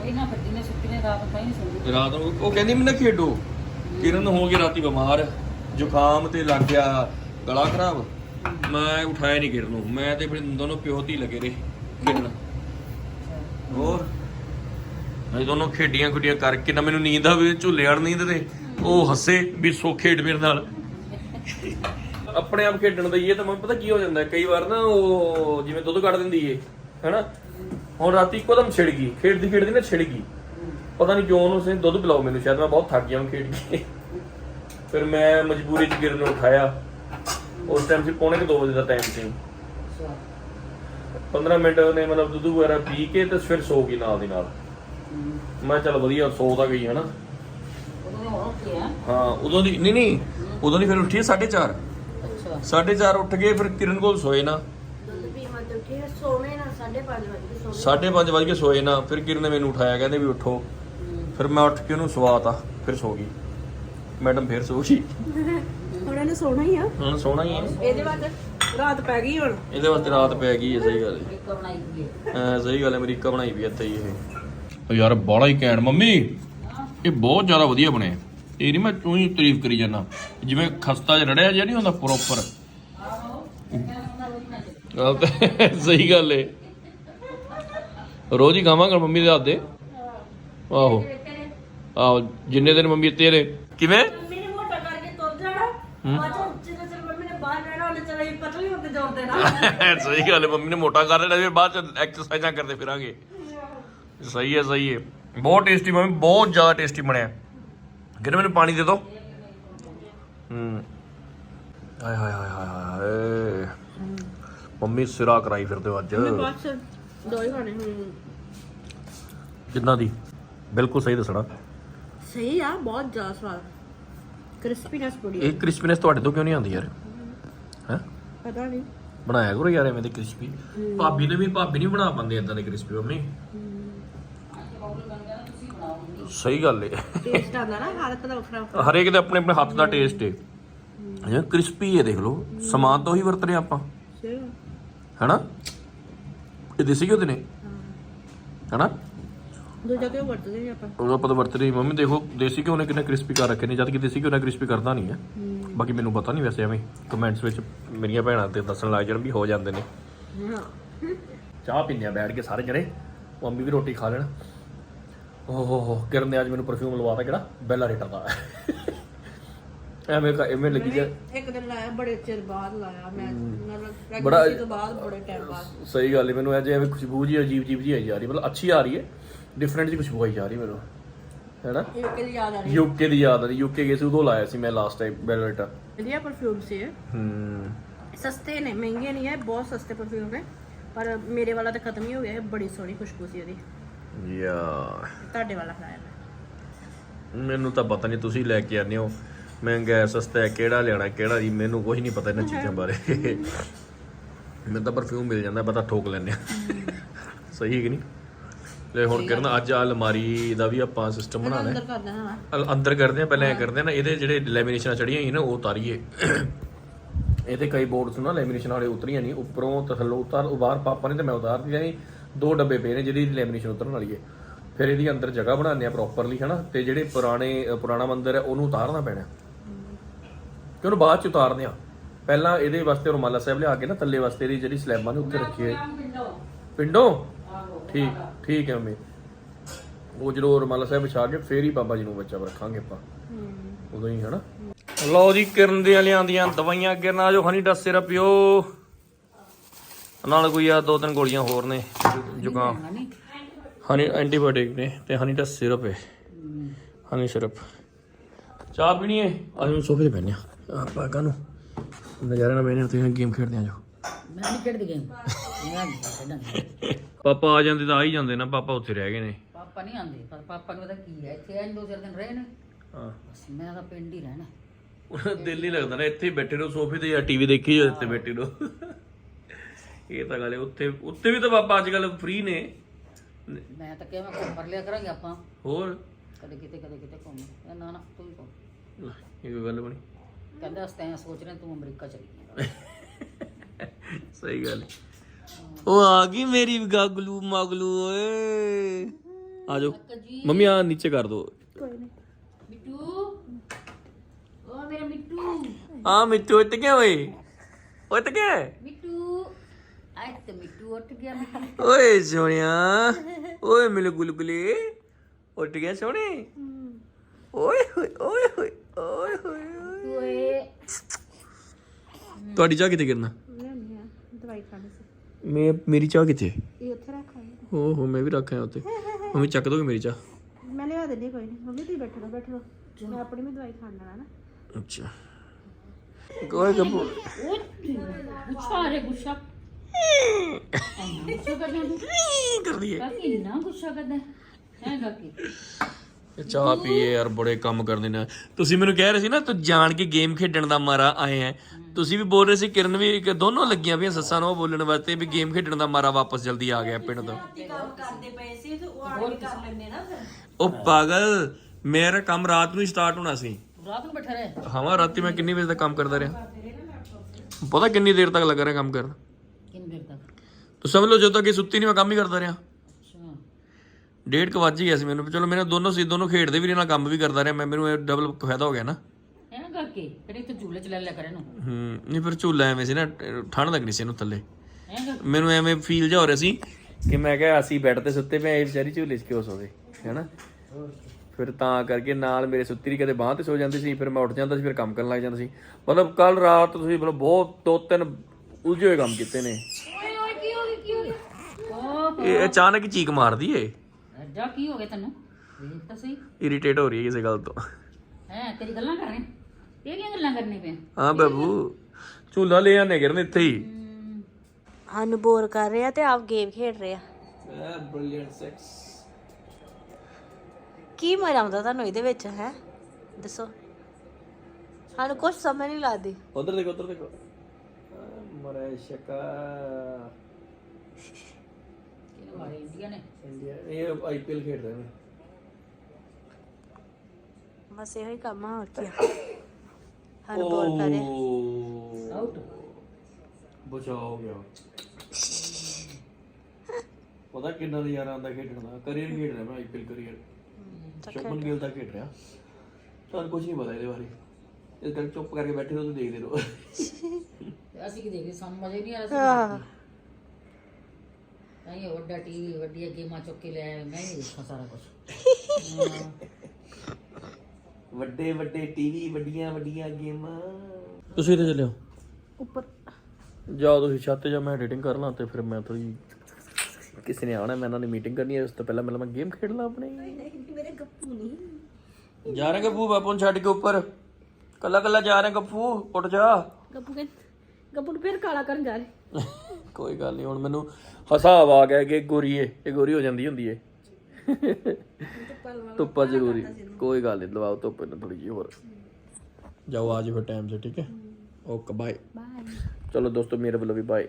ਉਹੀ ਨਾ ਫੱਟੀ ਨੇ ਸੁੱਤੀ ਨੇ ਰਾਤ ਤਾਂ ਹੀ ਨਹੀਂ ਸੌਂਦੀ ਰਾਤ ਨੂੰ ਉਹ ਕਹਿੰਦੀ ਮੈਨੂੰ ਖੇਡੋ। ਕਿਰਨ ਹੋ ਗਈ ਰਾਤੀ ਬਿਮਾਰ। ਜ਼ੁਕਾਮ ਤੇ ਲੱਗ ਗਿਆ ਗਲਾ ਖਰਾਬ। ਮੈਂ ਉਠਾਇਆ ਨਹੀਂ ਕਿਰਨ ਨੂੰ। ਮੈਂ ਤੇ ਫਿਰ ਦੋਨੋਂ ਪਿਓ ਧੀ ਲੱਗੇ ਰਹੇ ਖੇਡਣ। ਹੋਰ? ਅਸੀਂ ਦੋਨੋਂ ਖੇਡੀਆਂ ਖੁੱਡੀਆਂ ਕਰਕੇ ਨਾ ਮੈਨੂੰ ਨੀਂਦ ਆਵੇ ਝੁੱਲੇ ਆੜ ਨੀਂਦ ਤੇ। ਉਹ ਹੱਸੇ ਵੀ ਸੋ ਖੇਡ ਮੇਰੇ ਨਾਲ। ਆਪਣੇ ਆਪ ਖੇਡਣ ਦਾ ਇਹ ਤਾਂ ਮੈਨੂੰ ਪਤਾ ਕੀ ਹੋ ਜਾਂਦਾ ਕਈ ਵਾਰ ਨਾ ਉਹ ਜਿਵੇਂ ਦੁੱਧ ਕੱਢ ਦਿੰਦੀ ਏ ਹੈਨਾ? ਹੁਣ ਰਾਤੀ ਇੱਕੋਦਮ ਛਿੜ ਗਈ ਖੇਡਦੀ ਖੇਡਦੀ ਨਾ ਛਿੜ ਗਈ। ਪਤਾ ਨਹੀਂ ਕਿਉਂ ਉਹਨੂੰ ਉਸਨੇ ਦੁੱਧ ਪਿਲਾਓ ਮੈਨੂੰ ਸ਼ਾਇਦ ਮੈਂ ਬਹੁਤ ਥੱਕ ਗਿਆ ਹਾਂ ਖੇਡ ਕੇ। ਫਿਰ ਮੈਂ ਮਜਬੂਰੀ ਚ ਗਿਰਨ ਨੂੰ ਉਠਾਇਆ। ਉਸ ਟਾਈਮ ਸੀ ਪੌਣੇ 2 ਵਜੇ ਦਾ ਟਾਈਮ ਸੀ। 15 ਮਿੰਟ ਨੇ ਮਤਲਬ ਦੁੱਧ ਵਗੈਰਾ ਪੀ ਕੇ ਤੇ ਫਿਰ ਸੋ ਗਈ ਨਾਲ ਦੀ ਨਾਲ। ਮੈਂ ਕਿਹਾ ਚੱਲ ਵਧੀਆ ਸੋ ਤਾਂ ਗਈ ਹਨਾ। ਆ ਹਾਂ ਉਦੋਂ ਦੀ ਨਹੀਂ ਨਹੀਂ ਉਦੋਂ ਦੀ ਫਿਰ ਉੱਠੀ 4:30 ਅੱਛਾ। 4:30 ਉੱਠ ਕੇ ਫਿਰ ਕਿਰਨ ਕੋਲ ਸੋਏ ਨਾ। ਨਾ 5:30 ਵਜੇ ਸੋ 5:30 ਵਜੇ ਕੇ ਸੋਏ ਨਾ। ਫਿਰ ਕਿਰਨ ਨੇ ਮੈਨੂੰ ਉਠਾਇਆ ਕਹਿੰਦੇ ਵੀ ਉੱਠੋ। ਫਿਰ ਮੈਂ ਉੱਠ ਕੇ ਉਹਨੂੰ ਸਵਾਤਾ ਫਿਰ ਸੋ ਗਈ। ਮੈਡਮ ਫਿਰ ਸੋ ਗਈ। ਉਹਨਾਂ ਨੇ ਸੋਣਾ ਹੀ ਆ। ਹੁਣ ਸੋਣਾ ਹੀ ਹੈ ਇਹਦੇ ਬਾਅਦ? ਰਾਤ ਪੈ ਗਈ ਹੁਣ। ਇਹਦੇ ਵਾਸਤੇ ਰਾਤ ਪੈ ਗਈ ਹੈ ਸਹੀ ਗੱਲ ਹੈ ਇੱਕ ਬਣਾਈ ਦੀ ਹੈ ਐ ਸਹੀ ਗੱਲ ਹੈ ਅਮਰੀਕਾ ਬਣਾਈ ਵੀ ਇੱਥੇ ਹੀ ਇਹ। ਯਾਰ ਬਾਲਾ ਹੀ ਘੈਂਟ। ਮੰਮੀ ਇਹ ਬਹੁਤ ਜ਼ਿਆਦਾ ਵਧੀਆ ਬਣੇ। ਇਹ ਨਹੀਂ ਮੈਂ ਤੂੰ ਹੀ ਤਾਰੀਫ ਕਰੀ ਜਾਂਦਾ। ਜਿਵੇਂ ਖਸਤਾ ਜਿਹਾ ਰੜਿਆ ਜਿਹਾ ਨਹੀਂ ਹੁੰਦਾ ਪ੍ਰੋਪਰ ਸਹੀ ਗੱਲ ਏ। ਰੋਜ਼ ਹੀ ਖਾਵਾਂਗਾ ਮੰਮੀ ਦੇ ਹੱਥ ਦੇ। ਆਹੋ। ਆਹੋ ਜਿੰਨੇ ਦਿਨ ਮੰਮੀ ਤੇਰੇ ਕਿਵੇਂ? ਮੰਮੀ ਨੇ ਮੋਟਾ ਕਰਕੇ ਤੁਰ ਜਾਣਾ। ਬਾਅਦ ਜਦੋਂ ਚਿਰ ਮੰਮੀ ਨੇ ਬਾਹਰ ਰਹਿਣਾ ਉਹਨੇ ਹੀ ਪਤਲੀ ਹੁੰਦੇ ਜੋਰ ਦੇਣਾ। [laughs] ਸਹੀ ਗੱਲ ਹੈ ਮੰਮੀ ਨੇ ਮੋਟਾ ਕਰ ਦੇਣਾ ਫਿਰ ਬਾਅਦ ਚ ਐਕਸਰਸਾਈਜ਼ਾਂ ਕਰਦੇ ਫਿਰਾਂਗੇ। ਸਹੀ ਹੈ ਸਹੀ ਹੈ। ਬਹੁਤ ਟੇਸਟੀ ਮੰਮੀ ਬਹੁਤ ਜ਼ਿਆਦਾ ਟੇਸਟੀ ਬਣਿਆ। ਕਿਹਨੇ ਮੈਨੂੰ ਪਾਣੀ ਦੇ ਦੋ ਹੂੰ। ਹਾਏ ਹਾਏ ਹਾਏ ਹਾਏ ਹਾਏ। ਮੰਮੀ ਸਿਰਾ ਕਰਾਈ ਫਿਰਦੇ ਹੋ ਅੱਜ। ਬਸ ਦੋ ਹੀ ਖਾਣੇ ਹੂੰ ਕਿੰਨਾ ਦੀ? ਬਿਲਕੁਲ ਸਹੀ ਦੱਸਣਾ। ਸਹੀ ਆ ਬਹੁਤ ਜ਼ਿਆਦਾ ਸਵਾਦ। ਕ੍ਰਿਸਪੀਨੈਸ ਬੜੀ ਇਹ ਕ੍ਰਿਸਪੀਨੈਸ ਤੁਹਾਡੇ ਤੋਂ ਕਿਉਂ ਨਹੀਂ ਆਉਂਦੀ ਯਾਰ? ਹੈ? ਪਤਾ ਨਹੀਂ। ਬਣਾਇਆ ਕਰੋ ਯਾਰ ਐਵੇਂ ਦੇ ਕ੍ਰਿਸਪੀ। ਭਾਬੀ ਨੇ ਵੀ ਭਾਬੀ ਨਹੀਂ ਬਣਾ ਪਾਉਂਦੇ ਇਦਾਂ ਦੇ ਕ੍ਰਿਸਪੀ ਮੰਮੀ। ਸਹੀ ਗੱਲ ਏ। ਟੇਸਟ ਆਉਂਦਾ ਨਾ ਹਰ ਦਾ ਵੱਖਰਾ ਵੱਖਰਾ। ਹਰੇਕ ਦੇ ਆਪਣੇ ਆਪਣੇ ਹੱਥ ਦਾ ਟੇਸਟ ਏ। ਜਿਵੇਂ ਕ੍ਰਿਸਪੀ ਹੈ ਦੇਖ ਲਓ। ਸਮਾਨ ਤਾਂ ਉਹੀ ਵਰਤ ਰਹੇ ਆਪਾਂ। ਸਹੀ। ਹੈਨਾ? ਇਹ ਦੇਸੀ ਘਿਓ ਦੇ ਨੇ? ਹੈਨਾ? ਦੂਜਾ ਕਿਉਂ ਵਰਤਦੇ ਨਹੀਂ ਆਪਾਂ। ਉਹ ਆਪਾਂ ਤਾਂ ਵਰਤ ਰਹੇ ਮੰਮੀ ਦੇਖੋ ਦੇਸੀ ਘਿਓ ਨੇ ਕਿੰਨਾ ਕ੍ਰਿਸਪੀ ਕਰ ਰੱਖੇ ਨੇ। ਜਦ ਕਿ ਦੇਸੀ ਘਿਓ ਨਾਲ ਕ੍ਰਿਸਪੀ ਕਰਦਾ ਨਹੀਂ ਹੈ। ਬਾਕੀ ਮੈਨੂੰ ਪਤਾ ਨਹੀਂ ਵੈਸੇ ਐਵੇਂ ਕਮੈਂਟਸ ਵਿੱਚ ਮੇਰੀਆਂ ਭੈਣਾਂ ਤੇ ਦੱਸਣ ਲੱਗ ਜਾਣ ਵੀ ਹੋ ਜਾਂਦੇ ਨੇ। ਹਾਂ। ਚਾਹ ਪੀਂਦੇ ਆ ਬੈਠ ਕੇ ਸਾਰੇ ਜਣੇ। ਮੰਮੀ ਵੀ ਰੋਟੀ ਖਾ ਲੈਣ। ਓਹ ਕਿਰਨ ਨੇ ਅੱਜ ਮੈਨੂੰ ਪਰਫਿਊਮ ਲਵਾਤਾ ਕਿਹੜਾ? ਬੈਲਾ ਰੇਟਰ ਦਾ। ਐਵੇਂ ਕ- ਐਵੇਂ ਲੱਗੀ ਜਾ ਇੱਕ ਦਿਨ ਲਾਇਆ ਬੜੇ ਚਿਰ ਬਾਅਦ ਲਾਇਆ। ਮੈਂ ਮਤਲਬ ਬੜਾ- ਤੋਂ ਬਾਅਦ ਬੜੇ ਟਾਈਮ ਬਾਅਦ। ਸਹੀ ਗੱਲ ਹੈ ਮੈਨੂੰ ਅੱਜ ਐਵੇਂ ਖੁਸ਼ਬੂ ਜੀ ਅਜੀਬ ਅਜੀਬ ਜੀ ਆਈ ਜਾ ਰਹੀ ਮਤਲਬ ਅੱਛੀ ਆ ਰਹੀ ਹੈ ਡਿਫਰੈਂਟ ਜੀ ਖੁਸ਼ਬੂ ਆਈ ਜਾ ਰਹੀ ਮੈਨੂੰ। ਹੈਨਾ? ਇਹ ਕਿਹਦੀ ਯਾਦ ਆ ਰਹੀ ਯੂਕੇ ਦੀ ਯਾਦ ਆ ਰਹੀ ਯੂਕੇ ਗਏ ਸੀ ਉਦੋਂ ਲਾਇਆ ਸੀ ਮੈਂ ਲਾਸਟ ਟਾਈਮ ਬੈਲਾ ਰੇਟਰ ਵਧੀਆ ਪਰਫਿਊਮ ਸੀ ਹੂੰ। ਸਸਤੇ ਨੇ ਮਹਿੰਗੇ ਨਹੀਂ ਹੈ ਬਹੁਤ ਸਸਤੇ ਪਰਫਿਊਮ ਨੇ। ਪਰ ਮੇਰੇ ਵਾਲਾ ਤਾਂ ਖਤਮ ਹੀ ਹੋ ਗਿਆ ਹੈ ਬੜੀ ਸੋਹਣੀ ਖੁਸ਼ਬੂ ਸੀ ਉਹਦੀ। ਯਾ ਤੁਹਾਡੇ ਵਾਲਾ ਲਾਇਆ ਮੈਂ। ਮੈਨੂੰ ਤਾਂ ਪਤਾ ਨਹੀਂ ਤੁਸੀਂ ਲੈ ਕੇ ਆਨੇ ਹੋ। ਮਹਿੰਗਾ ਹੈ, ਸਸਤਾ ਹੈ ਕਿਹੜਾ ਲੈਣਾ ਕਿਹੜਾ ਜੀ ਮੈਨੂੰ ਕੁਝ ਨਹੀਂ ਪਤਾ ਇਹਨਾਂ ਚੀਜ਼ਾਂ ਬਾਰੇ। ਮੈਨੂੰ ਤਾਂ ਪਰਫਿਊਮ ਮਿਲ ਜਾਂਦਾ ਪਤਾ ਠੋਕ ਆ ਸਹੀ ਹੈ। ਕਿ ਨਹੀਂ ਲੈ ਹੁਣ ਕਰਨਾ ਅੱਜ ਆ। ਅਲਮਾਰੀ ਦਾ ਵੀ ਆਪਾਂ ਸਿਸਟਮ ਬਣਾਉਣਾ ਹੈ। ਅੰਦਰ ਕਰ ਦੇਣਾ ਵਾ। ਅਲ- ਅੰਦਰ ਕਰਦੇ ਆ ਪਹਿਲਾਂ ਇਹ ਕਰਦੇ ਆ ਨਾ ਇਹਦੇ ਜਿਹੜੇ ਲੈਮੀਨੇਸ਼ਨਾਂ ਚੜੀਆਂ ਹੋਈਆਂ ਨਾ ਉਹ ਉਤਾਰੀਏ। ਇਹਦੇ ਕਈ ਬੋਰਡਸ ਨਾ ਲੈਮੀਨੇਸ਼ਨ ਵਾਲੇ ਉਤਰੀਆਂ ਨਹੀਂ ਉੱਪਰੋਂ ਤੇ ਥੱਲੋਂ ਉਤਾਰ ਉਬਾਰ ਪਾਪਾ ਨੇ ਤੇ ਮੈਂ ਉਤਾਰ ਦਿੱਤੀਆਂ ਸੀ। ਦੋ ਡੱਬੇ ਪਏ ਨੇ ਜਿਹਦੀ ਲੈਮੀਨੇਸ਼ਨ ਉਤਰਨ ਵਾਲੀ ਹੈ ਫਿਰ ਇਹਦੀ ਅੰਦਰ ਜਗ੍ਹਾ ਬਣਾਉਂਦੇ ਆ ਪ੍ਰੋਪਰਲੀ ਹਨਾ? ਤੇ ਜਿਹੜੇ ਪੁਰਾਣੇ ਪੁਰਾਣਾ ਮੰਦਿਰ ਹੈ ਉਹਨੂੰ ਉਤਾਰਨਾ ਪੈਣਾ। ਕਿ ਉਹਨੂੰ ਬਾਅਦ ਚ ਉਤਾਰਦੇ ਆ। ਪਹਿਲਾਂ ਇਹਦੇ ਵਾਸਤੇ ਰੁਮਾਲਾ ਸਾਹਿਬ ਲਿਆ ਕੇ ਨਾ ਥੱਲੇ ਵਾਸਤੇ ਦੀ ਜਿਹੜੀ ਸਲੈਬਾਂ ਨੇ ਉੱਤੇ ਰੱਖੀ ਹੈ ਪਿੰਡੋਂ। ਠੀਕ ਠੀਕ ਹੈ ਮੰਮੀ। ਉਹ ਜਦੋਂ ਰੁਮਾਲਾ ਸਾਹਿਬ ਵਿਛਾ ਕੇ ਫੇਰ ਹੀ ਬਾਬਾ ਜੀ ਨੂੰ ਬੱਚਾ ਰੱਖਾਂਗੇ ਆਪਾਂ। ਉਦੋਂ ਹੀ ਹਨਾ? ਲਓ ਜੀ ਕਿਰਨ ਦੀਆਂ ਲਿਆਂਦੀਆਂ ਦਵਾਈਆਂ ਕਿਰਨ ਆ ਜੋ ਹਨੀ ਡਸ ਸਿਰਪ ਪੀਓ। ਨਾਲ ਕੋਈ ਆ ਦੋ ਤਿੰਨ ਗੋਲੀਆਂ ਹੋਰ ਨੇ ਜ਼ੁਕਾਮ ਹਨੀ ਐਂਟੀਬਾਇਓਟਿਕ ਨੇ ਤੇ ਹਨੀ ਡਸ ਸਿਰਪ ਹੈ। Honey syrup. ਚਾਹ ਪੀਣੀ ਹੈ? ਮੈਂ ਸੋਫੇ ਤੇ ਬੈਠਨੇ ਆ ਆਪਾਂ ਕਾਨੂੰ ਨਜ਼ਾਰੇ ਨਾਲ ਬੈਠਨੇ ਉੱਤੇ ਗੇਮ ਖੇਡਦੇ ਆ ਜੋ ਮੈਂ ਨਹੀਂ ਖੇਡਦੀ ਗੇਮ ਮੈਂ ਨਹੀਂ ਖੇਡਾਂਗੀ। ਪਾਪਾ ਆ ਜਾਂਦੇ ਤਾਂ ਆ ਹੀ ਜਾਂਦੇ ਨਾ ਪਾਪਾ ਉੱਥੇ ਰਹਿ ਗਏ ਨੇ। ਪਾਪਾ ਨਹੀਂ ਆਂਦੇ ਪਰ ਪਾਪਾ ਨੂੰ ਪਤਾ ਕੀ ਹੈ ਇੱਥੇ ਐਨ ਦੋ ਚਾਰ ਦਿਨ ਰਹੇ ਨੇ। ਹਾਂ। ਬਸ ਮੈਂ ਤਾਂ ਪਿੰਡ ਹੀ ਰਹਿਣਾ। ਉਹਨਾਂ ਦਿਲ ਨਹੀਂ ਲੱਗਦਾ ਨਾ ਇੱਥੇ ਬੈਠੇ ਰਹੋ ਸੋਫੇ ਤੇ ਜਾਂ ਟੀਵੀ ਦੇਖੀ ਜਾਓ ਇੱਥੇ ਬੈਠੇ ਰਹੋ। ਇਹ ਤਾਂ ਗੱਲ ਹੈ ਉੱਥੇ ਉੱਥੇ ਵੀ ਤਾਂ ਪਾਪਾ ਅੱਜ ਕੱਲ ਫ੍ਰੀ ਨੇ। ਮੈਂ ਤਾਂ ਕਿਹਾ ਮੈਂ ਘੁੰਮ ਪਰ ਲਿਆ ਕਰਾਂਗੇ ਆਪਾਂ। ਹੋਰ? ਕਦੇ ਕਿਤੇ ਕਦੇ ਕਿਤੇ ਘੁੰਮ। ਇਹ ਨਾ ਨਾ ਤੂੰ ਹੀ ਘੁੰਮ। ਇਹ ਕੋਈ ਗੱਲ ਬਣੀ। ਕਹਿੰਦਾ ਅਸ ਤੈਂ ਸੋਚ ਰਿਹਾ ਤੂੰ ਅਮਰੀਕਾ ਚਲੀ ਜਾਏਂਗਾ। ਸਹੀ ਗੱਲ। ਉਹ ਆ ਗਈ ਮੇਰੀ ਗਾਗਲੂ ਮਗਲੂ ਓਏ। ਆ ਜਾਓ। ਮੰਮੀ ਆ ਨੀਚੇ ਕਰ ਦੋ। ਮਿੱਟੂ। ਉਹ ਮੇਰਾ ਮਿੱਟੂ। ਆ ਮਿੱਟੂ ਉੱਠ ਗਿਆ ਓਏ। ਉੱਠ ਗਿਆ। ਮਿੱਟੂ। ਅੱਜ ਤੇ ਮਿੱਟੂ ਉੱਠ ਗਿਆ ਮਿੱਟੂ ਓਏ ਸੋਹਣਿਆ ਓਏ ਮੇਰੇ ਗੁਲਗੁਲੇ ਉੱਠ ਗਿਆ ਸੋਹਣੇ। ਓਏ ਹੋਏ ਓਏ ਹੋਏ ਓਏ ਹੋਏ ਓਏ ਤੁਹਾਡੀ ਚਾਹ ਕਿੱਥੇ ਗਿਰਨਾ? ਲਿਆਉਂਦੀ ਆ ਦਵਾਈ ਖਾਣੀ ਸੀ। ਮੈਂ ਮੇਰੀ ਚਾਹ ਕਿੱਥੇ? ਇਹ ਉੱਥੇ ਰੱਖਾਂਗੇ ਓਹੋ ਮੈਂ ਵੀ ਰੱਖਿਆ ਉੱਤੇ ਮੰਮੀ ਚੱਕ ਦੋਗੇ ਮੇਰੀ ਚਾਹ? ਮੈਂ ਲਿਆ ਦਿੰਦੀ ਕੋਈ ਨਹੀਂ ਮੰਮੀ ਤੁਸੀਂ ਬੈਠੋ ਬੈਠੋ। ਮੈਂ ਆਪਣੀ ਵੀ ਦਵਾਈ ਖਾਣ ਲੈਣਾ ਨਾ। ਅੱਛਾ। ਕੋਈ ਕਪੂ ਗੁੱਸਾ ਰੇ ਗੁੱਸਾ ਗੁੱਸਾ ਕਰਦਾ ਤੂੰ? ਕਰਦੀ ਹੈ? ਕਾਕੀ ਇੰਨਾ ਗੁੱਸਾ ਕਰਦਾ ਹੈ? ਕਾਕੀ? ਇਹ ਚਾਹ ਪੀਏ ਯਾਰ ਬੜੇ ਕੰਮ ਕਰਦੇ ਨੇ। ਤੁਸੀਂ ਮੈਨੂੰ ਕਹਿ ਰਹੇ ਸੀ ਨਾ ਤੂੰ ਜਾਣ ਕੇ ਗੇਮ ਖੇਡਣ ਦਾ ਮਾਰਾ ਆਏ ਹੈ। ਤੁਸੀਂ ਵੀ ਬੋਲ ਰਹੇ ਸੀ ਕਿਰਨ ਵੀ ਕਿ ਦੋਨੋਂ ਲੱਗੀਆਂ ਪਈਆਂ ਸੱਸਾਂ ਨੂੰ ਉਹ ਬੋਲਣ ਵਾਸਤੇ ਵੀ ਗੇਮ ਖੇਡਣ ਦਾ ਮਾਰਾ ਵਾਪਸ ਜਲਦੀ ਆ ਗਿਆ ਪਿੰਡ ਤੋਂ। ਕੰਮ ਕਰਦੇ ਪਏ ਸੀ ਤੇ ਉਹ ਆੜ ਵੀ ਕਰ ਲੈਂਦੇ ਨਾ ਫਿਰ। ਉਹ ਪਾਗਲ ਮੇਰਾ ਕੰਮ ਰਾਤ ਨੂੰ ਹੀ ਸਟਾਰਟ ਹੋਣਾ ਸੀ। ਰਾਤ ਨੂੰ ਬੈਠਾ ਰਹੇ? ਹਾਂ ਰਾਤੀ ਮੈਂ ਕਿੰਨੀ ਵਜੇ ਤੱਕ ਕੰਮ ਕਰਦਾ ਰਿਹਾ? ਪਤਾ ਕਿੰਨੀ ਦੇਰ ਤੱਕ ਲੱਗਾ ਰਿਹਾ ਕੰਮ ਕਰਨ? ਤੂੰ ਸਮਝ ਲਓ ਜਦੋਂ ਤੱਕ ਇਹ ਸੁੱਤੀ ਨਹੀਂ ਮੈਂ ਕੰਮ ਹੀ ਕਰਦਾ ਰਿਹਾ। ਅੱਛਾ ਡੇਢ ਕੁ ਵੱਜ ਹੀ ਗਿਆ ਸੀ ਮੈਨੂੰ। ਚਲੋ ਮੇਰੇ ਦੋਨੋਂ ਸੀ ਦੋਨੋਂ ਖੇਡਦੇ ਵੀ ਨਾਲ ਕੰਮ ਵੀ ਕਰਦਾ ਰਿਹਾ। ਮੈਂ ਮੈਨੂੰ ਇਹ ਡਬਲ ਫਾਇਦਾ ਹੋ ਗਿਆ ਨਾ। ਐਂ ਕਰਕੇ ਫਿਰ ਇੱਥੇ ਝੂਲੇ ਚ ਲੈ ਲਿਆ ਕਰੇ ਨੂੰ ਹੂੰ ਨਹੀਂ ਫਿਰ ਝੂਲਾ ਐਵੇਂ ਸੀ ਨਾ ਠੰਡ ਲੱਗਣੀ ਸੀ ਇਹਨੂੰ ਥੱਲੇ। ਮੈਨੂੰ ਐਵੇਂ ਫੀਲ ਜਾ ਹੋ ਰਿਹਾ ਸੀ ਕਿ ਮੈਂ ਕਿਹਾ ਅਸੀਂ ਬੈੱਡ ਤੇ ਸੁੱਤੇ ਪਏ ਇਹ ਵਿਚਾਰੀ ਝੂਲੇ 'ਚ ਕਿਉਂ ਸੋਵੇ ਹੈਨਾ? ਫਿਰ ਤਾਂ ਕਰਕੇ ਨਾਲ ਮੇਰੇ ਸੁੱਤੀ ਕਦੇ ਬਾਂਹ ਤੇ ਸੋ ਜਾਂਦੀ ਸੀ ਫਿਰ ਮੈਂ ਉੱਠ ਜਾਂਦਾ ਸੀ ਫਿਰ ਕੰਮ ਕਰਨ ਲੱਗ ਜਾਂਦਾ ਸੀ। ਮਤਲਬ ਕੱਲ ਰਾਤ ਤੁਸੀਂ ਮਤਲਬ ਬਹੁਤ ਦੋ ਤਿੰਨ ਉਲਝੇ ਹੋਏ ਕੰਮ ਕੀਤੇ ਨੇ ਓਏ ਓਏ ਕੀ ਹੋ ਗਿਆ ਕੀ ਹੋ ਗਿਆ ਓਹ ਇਹ ਅਚਾਨਕ ਹੀ ਚੀਕ ਮਾਰਦੀ ਏ। ਅੱਜਾ ਕੀ ਹੋ ਗਿਆ ਤੈਨੂੰ? ਵੇਖ ਤਾਂ ਸਹੀ। ਇਰੀਟੇਟ ਹੋ ਰਹੀ ਹੈ ਕਿਸੇ ਗੱਲ ਤੋਂ। ਹੈ ਤੇਰੀ ਗੱਲਾਂ ਕਰ ਰਹੇ ਇਹ ਕੀ ਗੱਲਾਂ ਕਰਨੀ ਪਈਆਂ? ਹਾਂ ਬਾਬੂ ਝੂਲਾ ਲੈ ਆਨੇ ਕਰਨ ਇੱਥੇ ਹੀ। ਸਾਨੂੰ ਬੋਰ ਕਰ ਰਹੇ ਤੇ ਆਪ ਗੇਮ ਖੇਡ ਰਹੇ। ਬ੍ਰਿਲੀਅੰਟ ਸੈਕਸ ਕੀ ਮਜ਼ਾ ਆਉਂਦਾ ਤੁਹਾਨੂੰ ਇਹਦੇ ਵਿੱਚ ਹੈ? ਦੱਸੋ। ਸਾਨੂੰ ਕੁਝ ਸਮਝ ਨਹੀਂ ਲੱਗਦੀ। ਉਧਰ ਦੇਖੋ ਉਧਰ ਦੇਖੋ। ਮਰੇ ਸ਼ਕਾ ਕਿਹਨੇ ਮਾਰੇ ਇੰਡੀਆ ਨੇ। ਇੰਡੀਆ ਇਹ ਆਈਪੀਐਲ ਖੇਡ ਰਹੇ ਨੇ। ਬਸ ਇਹੋ ਹੀ ਕੰਮ ਆ ਹੋਰ ਕੀ ਆ। ਸਾਨੂੰ ਬੋਰ ਕਰ। ਰਿਹਾ ਓ ਆਊਟ ਬਚਾ ਹੋ ਗਿਆ। ਪਤਾ ਕਿੰਨਾ ਨਜ਼ਾਰਾ ਆਉਂਦਾ ਖੇਡਣ ਦਾ। ਕਰੀਅਰ ਖੇਡ ਰਿਹਾ ਮੈਂ ਆਈਪੀਐਲ ਕਰੀਅਰ ਸ਼ੁਭਮਨ ਗਿੱਲ ਦਾ ਖੇਡ ਰਿਹਾ। ਤੁਹਾਨੂੰ ਕੁਝ ਨਹੀਂ ਪਤਾ ਇਹਦੇ ਬਾਰੇ। ਇਸ ਕਰਕੇ ਚੁੱਪ ਕਰਕੇ ਬੈਠੇ ਰਹੋ ਤੇ ਦੇਖਦੇ ਰਹੋ। ਤੇ ਅਸੀਂ ਕੀ ਦੇਖਦੇ? ਸਾਨੂੰ ਮਜ਼ਾ ਹੀ ਨਹੀਂ ਆ ਰਿਹਾ ਤਾਂ ਇਹ ਵੱਡਾ ਟੀਵੀ ਵੱਡੀਆਂ ਗੇਮਾਂ ਚੁੱਕ ਕੇ ਲੈ ਆਏ, ਮੈਂ ਹੀ ਦੇਖਾਂ ਸਾਰਾ ਕੁਝ ਵੱਡੇ ਵੱਡੇ ਟੀਵੀ ਵੱਡੀਆਂ ਵੱਡੀਆਂ ਗੇਮਾਂ। ਤੁਸੀਂ ਤੇ ਚੱਲਿਓ ਉੱਪਰ। ਜਾਓ ਤੁਸੀਂ ਛੱਤ ਜਾ ਮੈਂ ਐਡੀਟਿੰਗ ਕਰ ਲਾਂ ਤੇ ਫਿਰ ਮੈਂ ਥੋੜੀ ਕਿਸੇ ਨੇ ਆਉਣਾ ਮੈਂ ਇਹਨਾਂ ਦੀ ਮੀਟਿੰਗ ਕਰਨੀ ਹੈ ਉਸ ਤੋਂ ਪਹਿਲਾਂ ਮੈਂ ਗੇਮ ਖੇਡ ਲਾਂ ਆਪਣੀ। ਮੇਰੇ ਗੱਪੂ ਨਹੀਂ। ਜਾ ਰਹੇ ਗੱਪੂ ਬਾਪੂ ਨੂੰ ਛੱਡ ਕੇ ਉੱਪਰ। ਕੱਲਾ ਕੱਲਾ ਜਾ ਰਹੇ ਗੱਪੂ ਉੱਠ ਜਾ। ਗੱਪੂ ਕਹਿੰਦੇ ਗੱਪੂ ਨੂੰ ਫੇਰ ਕਾਲਾ ਕਰਨ ਜਾ ਰਹੇ। [laughs] ਕੋਈ ਗੱਲ ਨਹੀਂ ਹੁਣ ਮੈਨੂੰ ਹਿਸਾਬ ਆ ਗਿਆ ਕਿ ਗੋਰੀ ਏ ਇਹ ਗੋਰੀ ਹੋ ਜਾਂਦੀ ਹੁੰਦੀ ਏ। ਧੁੱਪਾ ਜ਼ਰੂਰੀ ਕੋਈ ਗੱਲ ਨਹੀਂ ਲਵਾਓ ਧੁੱਪ ਇਹਨਾਂ ਥੋੜੀ ਜਿਹੀ ਹੋਰ। ਜਾਓ ਆ ਜੀ ਫਿਰ ਟਾਈਮ ਸੇ ਠੀਕ ਹੈ? ਓਕੇ ਬਾਏ ਬਾਏ ਚਲੋ ਦੋਸਤੋ ਮੇਰੇ ਵੱਲੋਂ ਵੀ ਬਾਏ